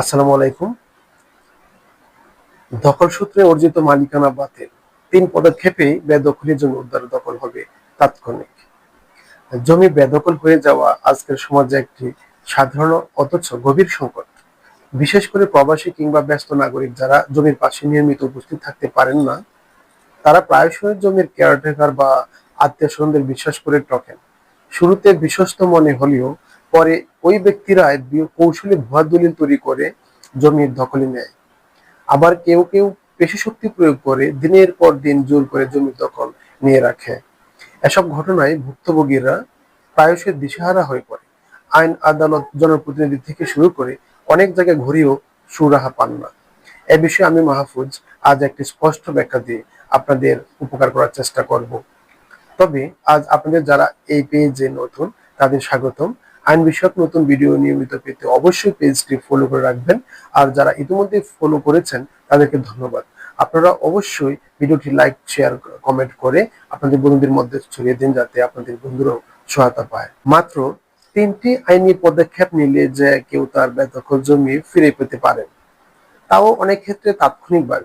আসসালামু আলাইকুম। দখল সূত্রে অর্জিত মালিকানা বাতিল। তিন পদক্ষেপেই বেদখলের জন্য উদ্ধার দখল হবে তাৎক্ষণিক। জমি বেদখল হয়ে যাওয়া আজকের সমাজে একটি সাধারণ অথচ গভীর সংকট। বিশেষ করে প্রবাসী কিংবা ব্যস্ত নাগরিক যারা জমির পাশে নিয়মিত উপস্থিত থাকতে পারেন না, তারা প্রায়শই জমির কেয়ারটেকার বা আত্মীয় স্বজনদের বিশ্বাস করে টকেন। শুরুতে বিশ্বস্ত মনে হলেও পরে ওই ব্যক্তিরা কৌশলী ভুয়া দলিল তৈরি করে জমির দখলে নেয়। আবার কেউ কেউ পেশি শক্তি প্রয়োগ করে দিনের পর দিন জোর করে জমির দখল নিয়ে রাখে। এসব ঘটনায় ভুক্তভোগীরা প্রায়শই দিশেহারা হয়ে পড়ে। আইন, আদালত, জনপ্রতিনিধি থেকে শুরু করে অনেক জায়গায় ঘুরেও সুরাহা পান না। এ বিষয়ে আমি মাহফুজ আজ একটি স্পষ্ট ব্যাখ্যা দিয়ে আপনাদের উপকার করার চেষ্টা করব। তবে আজ আপনাদের যারা এই পেজে নতুন, তাদের স্বাগতম। আইন বিষয়ক নতুন ভিডিও নিয়মিত পেতে অবশ্যই পেজটি ফলো করে রাখবেন। আর যারা ইতিমধ্যে ফলো করেছেন, তাদেরকে ধন্যবাদ। আপনারা অবশ্যই ভিডিওটি লাইক শেয়ার কমেন্ট করে আপনাদের বন্ধুদের মধ্যে ছড়িয়ে দিন যাতে আপনাদের বন্ধুরাও সহায়তা পায়। মাত্র তিনটি আইনি পদক্ষেপ নিলে যে কেউ তার বেদখল জমি ফিরে পেতে পারেন তাও অনেক ক্ষেত্রে তাৎক্ষণিকভাবে।